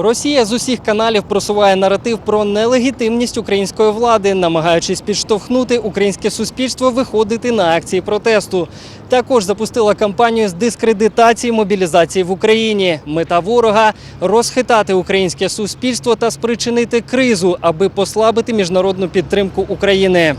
Росія з усіх каналів просуває наратив про нелегітимність української влади, намагаючись підштовхнути українське суспільство виходити на акції протесту. Також запустила кампанію з дискредитації мобілізації в Україні. Мета ворога розхитати українське суспільство та спричинити кризу, аби послабити міжнародну підтримку України.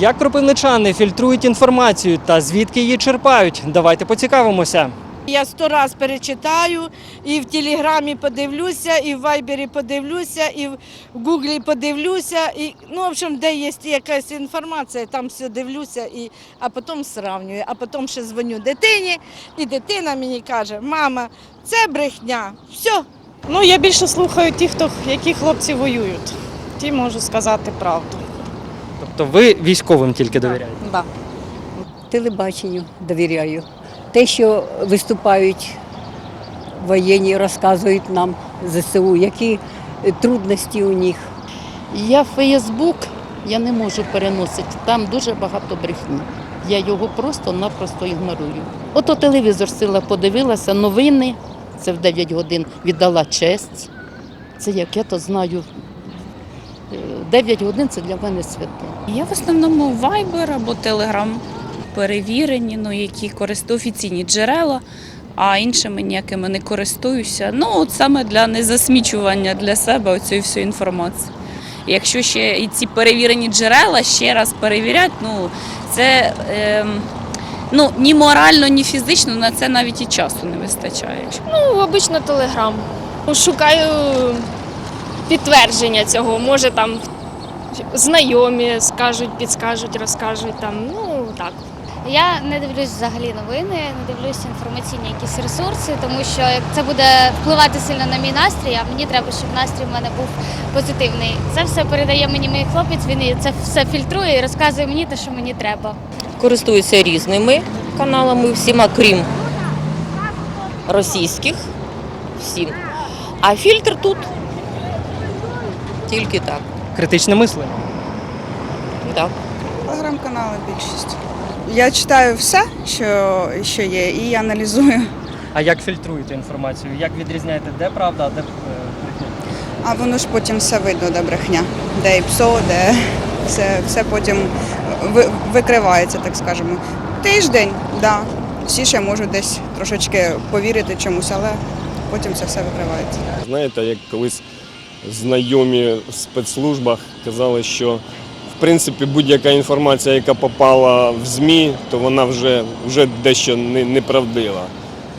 Як кропивничани фільтрують інформацію та звідки її черпають? Давайте поцікавимося. Я сто раз перечитаю, і в Телеграмі подивлюся, і в Вайбері подивлюся, і в Гуглі подивлюся. І, ну, в общем, де є якась інформація, там все дивлюся, і, а потім сравнюю. А потім ще дзвоню дитині, і дитина мені каже, мама, це брехня. Все, Ну, я більше слухаю тих, хто, які хлопці воюють. Ті можу сказати правду. Тобто ви військовим тільки довіряєте? Да. телебаченню довіряю. Те, що виступають воєнні, розказують нам ЗСУ, які трудності у них. Я Фейсбук я не можу переносити. Там дуже багато брехні. Я його просто-напросто ігнорую. Ото телевізор сила подивилася, новини. Це в 9 годин віддала честь. Це як я то знаю. е, 9 годин це для мене святе. Я в основному Viber або Telegram перевірені, ну які користують офіційні джерела, а іншими ніякими не користуюся. Ну, от саме для незасмічування для себе оцієї всієї інформації. Якщо ще і ці перевірені джерела ще раз перевірять, ну це ем, ну, ні морально, ні фізично на це навіть і часу не вистачає. Ну, обично телеграм. Шукаю підтвердження цього. Може там знайомі скажуть, підскажуть, розкажуть там. Ну так. Я не дивлюсь взагалі новини, не дивлюсь інформаційні якісь ресурси, тому що як це буде впливати сильно на мій настрій, а мені треба, щоб настрій в мене був позитивний. Це все передає мені мій хлопець, він це все фільтрує і розказує мені те, що мені треба. користуюся різними каналами, всіма, крім російських. Всім. А фільтр тут тільки так. Критичне мислення. так. Телеграм-канали більшість. Я читаю все, що, що є, і аналізую. А як фільтруєте інформацію? Як відрізняєте, де правда, а де е, брехня? А воно ж потім все видно, де брехня, де і псо, де все, все потім викривається, так скажемо. Тиждень, так. Да. Всі ще можуть десь трошечки повірити чомусь, але потім це все викривається. Знаєте, як колись знайомі в спецслужбах казали, що принципі будь-яка інформація, яка попала в ЗМІ, то вона вже, вже дещо не- неправдива.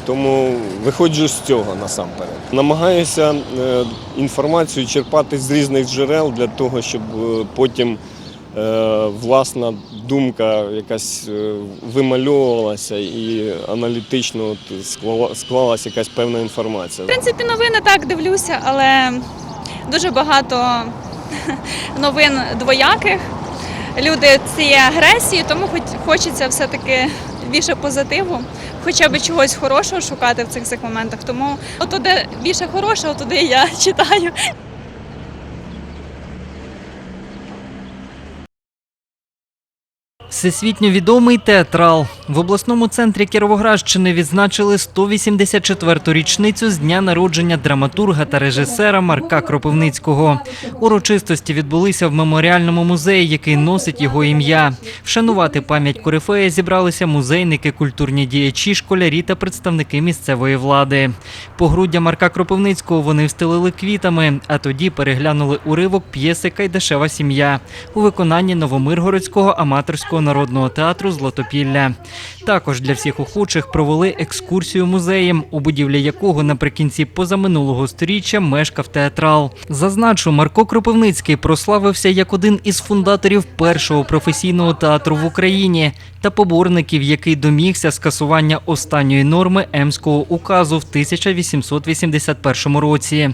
Тому виходжу з цього насамперед. Намагаюся е, інформацію черпати з різних джерел для того, щоб е, потім е, власна думка якась вимальовувалася і аналітично склалася якась певна інформація. В принципі, новини так дивлюся, але дуже багато новин двояких. Люди цієї агресії, тому хоч хочеться все-таки більше позитиву, хоча б чогось хорошого шукати в цих цих моментах. Тому от більше хорошого, туди я читаю. Всесвітньо відомий театрал в обласному центрі Кіровоградщини відзначили 184-ту річницю з дня народження драматурга та режисера Марка Кропивницького. Урочистості відбулися в меморіальному музеї, який носить його ім'я. Вшанувати пам'ять корифея зібралися музейники, культурні діячі, школярі та представники місцевої влади. Погруддя Марка Кропивницького вони встелили квітами, а тоді переглянули уривок п'єси Кайдашева сім'я у виконанні Новомиргородського аматорського народного театру Златопілля. Також для всіх охочих провели екскурсію музеєм, у будівлі якого наприкінці позаминулого сторіччя мешкав театрал. Зазначу, Марко Кропивницький прославився як один із фундаторів першого професійного театру в Україні та поборників, який домігся скасування останньої норми Емського указу в 1881 році.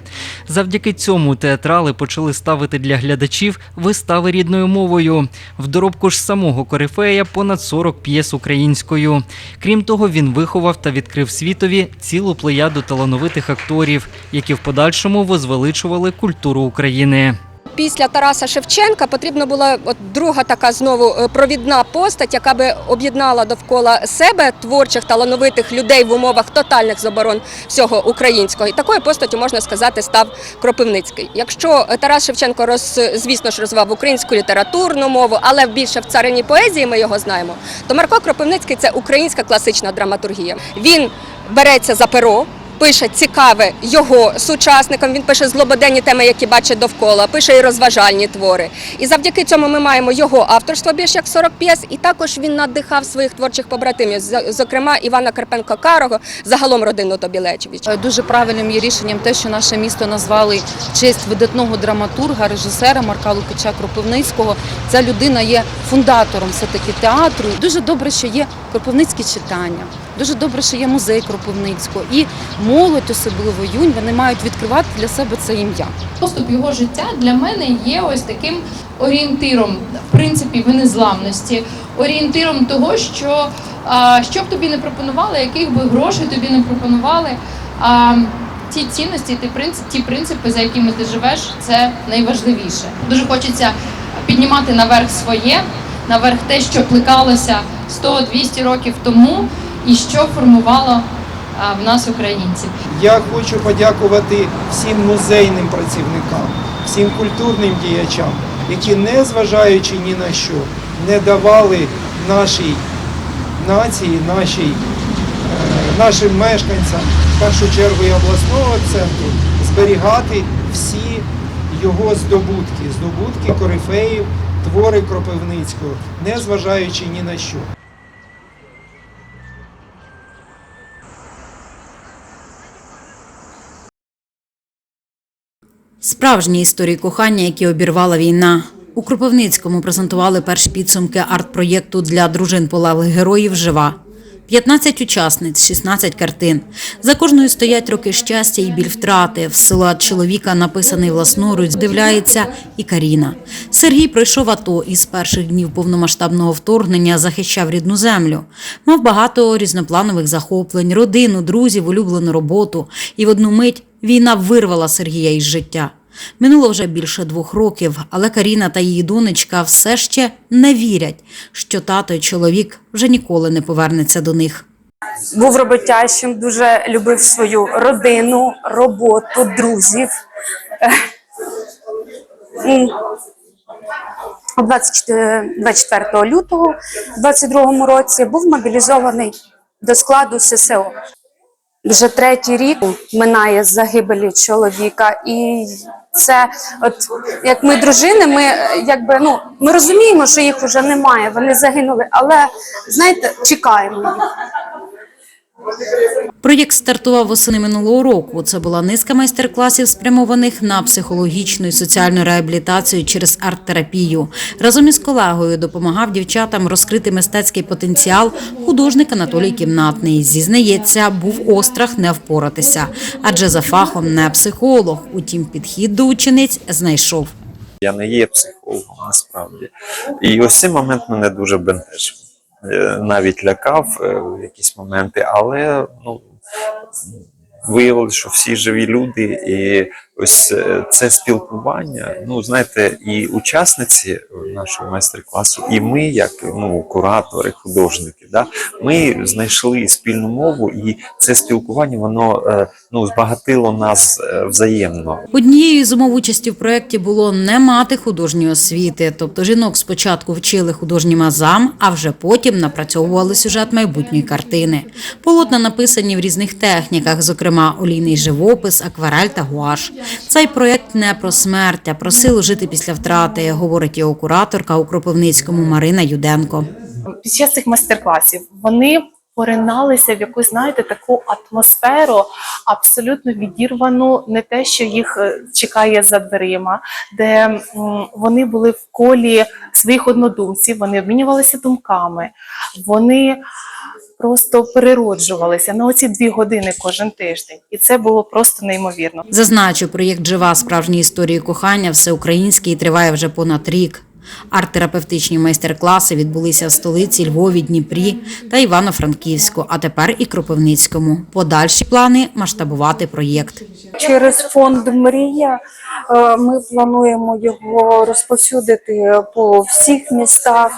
Завдяки цьому театрали почали ставити для глядачів вистави рідною мовою. В доробку ж самого корифея понад 40 п'єс українською. Крім того, він виховав та відкрив світові цілу плеяду талановитих акторів, які в подальшому возвеличували культуру України. Після Тараса Шевченка потрібна була от друга така знову е, провідна постать, яка би об'єднала довкола себе творчих талановитих людей в умовах тотальних заборон всього українського. І такою постаттю можна сказати став Кропивницький. Якщо е, Тарас Шевченко роз, звісно ж розвивав українську літературну мову, але більше в царині поезії ми його знаємо, то Марко Кропивницький це українська класична драматургія. Він береться за перо. Пише цікаве його сучасникам. Він пише злободенні теми, які бачить довкола, пише і розважальні твори. І завдяки цьому ми маємо його авторство більш як 40 п'єс. І також він надихав своїх творчих побратимів, зокрема Івана Карпенко Карого, загалом родину Тобілечевич. Е, Дуже правильним є рішенням те, що наше місто назвали честь видатного драматурга, режисера Марка Лукича Кропивницького. Ця людина є фундатором все-таки театру. Дуже добре, що є кропивницькі читання. Дуже добре, що є музей Кропивницького. І молодь, особливо юнь, вони мають відкривати для себе це ім'я. Поступ його життя для мене є ось таким орієнтиром, в принципі, в незламності, орієнтиром того, що що б тобі не пропонували, яких би грошей тобі не пропонували. А, ті цінності, ті принципи, ті принципи, за якими ти живеш, це найважливіше. Дуже хочеться піднімати наверх своє, наверх те, що плекалося 100-200 років тому, і що формувало в нас українців. Я хочу подякувати всім музейним працівникам, всім культурним діячам, які, незважаючи ні на що, не давали нашій нації, нашій, е, нашим мешканцям, в першу чергу і обласного центру, зберігати всі його здобутки, здобутки корифеїв, твори Кропивницького, незважаючи ні на що. Справжні історії кохання, які обірвала війна. У Кропивницькому презентували перші підсумки арт-проєкту для дружин полеглих героїв Жива. 15 учасниць, 16 картин. За кожною стоять роки щастя і біль втрати. В силует чоловіка, написаний власноруч, здивляється і Каріна. Сергій пройшов АТО і з перших днів повномасштабного вторгнення захищав рідну землю. Мав багато різнопланових захоплень, родину, друзів, улюблену роботу. І в одну мить війна вирвала Сергія із життя. Минуло вже більше двох років, але Каріна та її донечка все ще не вірять, що тато й чоловік вже ніколи не повернеться до них. був роботящим, дуже любив свою родину, роботу, друзів. М. 24 24 лютого 22 році був мобілізований до складу ССО. Вже третій рік минає з загибелі чоловіка, і це, от як ми дружини, ми якби ну ми розуміємо, що їх вже немає, вони загинули, але знаєте, чекаємо. Проєкт стартував восени минулого року. Це була низка майстер-класів, спрямованих на психологічну і соціальну реабілітацію через арт-терапію. Разом із колегою допомагав дівчатам розкрити мистецький потенціал художник Анатолій Кімнатний. Зізнається, був острах не впоратися, адже за фахом не психолог. Утім, підхід до учениць знайшов. Я не є психологом насправді. І ось цей момент мене дуже бентежив. Е, Навіть лякав е, в якісь моменти, але ну, виявилося, що всі живі люди, і ось е, це спілкування. Ну, знаєте, і учасниці нашого майстер-класу, і ми, як ну, куратори, художники, да, ми знайшли спільну мову, і це спілкування воно е, ну, збагатило нас е, взаємно. Однією з умов участі в проєкті було не мати художньої освіти, тобто жінок спочатку вчили художнім азам, а вже потім напрацьовували сюжет майбутньої картини. Полотна написані в різних техніках, зокрема олійний живопис, акварель та гуаш. Цей проєкт не про смерть, а про силу жити після втрати, говорить його кураторка у Кропивницькому Марина Юденко. під час цих майстер-класів вони пориналися в якусь, знаєте, таку атмосферу, абсолютно відірвану, не те, що їх е, чекає за дверима, де вони були в колі своїх однодумців, вони обмінювалися думками, вони просто перероджувалися на оці дві години кожен тиждень, і це було просто неймовірно. Зазначу, проєкт Жива справжні історії кохання всеукраїнський триває вже понад рік. Арт-терапевтичні майстер-класи відбулися в столиці Львові, Дніпрі та Івано-Франківську, а тепер і Кропивницькому. Подальші плани масштабувати проєкт. Через фонд Мрія е, ми плануємо його розповсюдити по всіх містах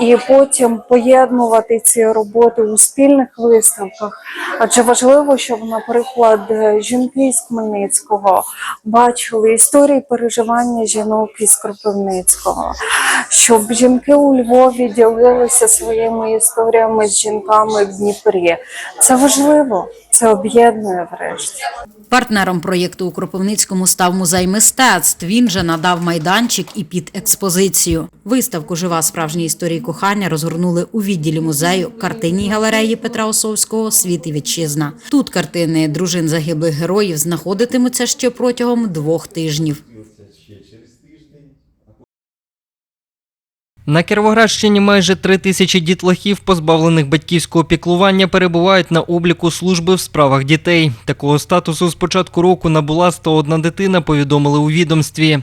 і потім поєднувати ці роботи у спільних виставках. Адже важливо, щоб, наприклад, жінки з Хмельницького бачили історії переживання жінок із Кропивницького, щоб жінки у Львові ділилися своїми історіями з жінками в Дніпрі. Це важливо, це об'єднує врешті. Партнером проєкту у Кропивницькому став музей мистецтв. Він же надав майданчик і під експозицію. Виставку Жива справжня історії кохання розгорнули у відділі музею картинній галереї Петра Осовського Світ і вітчизна. Тут картини дружин загиблих героїв знаходитимуться ще протягом двох тижнів. На Кіровоградщині майже три тисячі дітлахів, позбавлених батьківського піклування, перебувають на обліку служби в справах дітей. Такого статусу з початку року набула 101 дитина, повідомили у відомстві.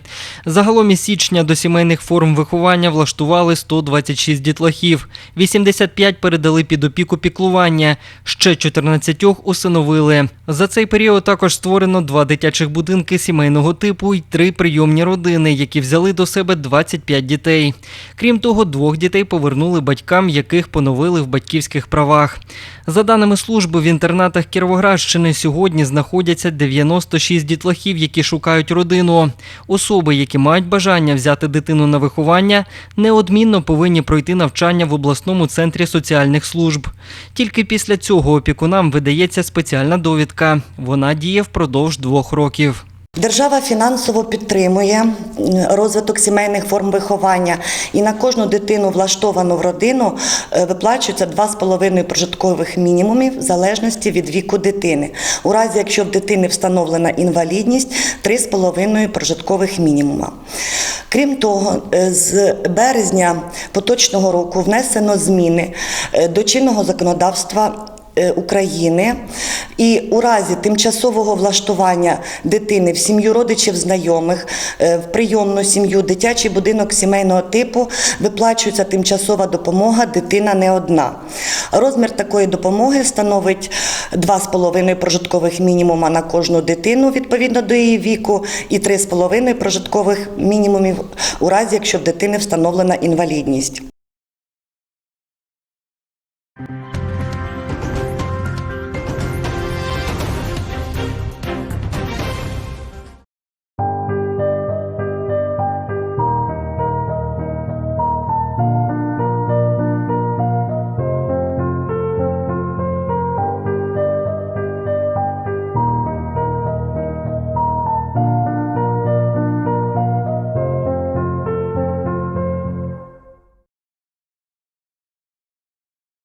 Загалом із січня до сімейних форм виховання влаштували 126 дітлахів. 85 передали під опіку піклування, ще 14 усиновили. За цей період також створено два дитячих будинки сімейного типу і три прийомні родини, які взяли до себе 25 дітей. Крім того, двох дітей повернули батькам, яких поновили в батьківських правах. За даними служби, в інтернатах Кіровоградщини сьогодні знаходяться 96 дітлахів, які шукають родину. Особи, які мають бажання взяти дитину на виховання, неодмінно повинні пройти навчання в обласному центрі соціальних служб. Тільки після цього опікунам видається спеціальна довідка. Вона діє впродовж двох років. Держава фінансово підтримує розвиток сімейних форм виховання, і на кожну дитину, влаштовану в родину, е, виплачується 2,5 прожиткових мінімумів в залежності від віку дитини. У разі, якщо в дитини встановлена інвалідність, 3,5 прожиткових мінімума. Крім того, е, з березня поточного року внесено зміни е, до чинного законодавства України і у разі тимчасового влаштування дитини в сім'ю родичів знайомих, е, в прийомну сім'ю, дитячий будинок сімейного типу виплачується тимчасова допомога, дитина не одна. Розмір такої допомоги становить 2,5 прожиткових мінімума на кожну дитину відповідно до її віку, і 3,5 прожиткових мінімумів у разі, якщо в дитини встановлена інвалідність.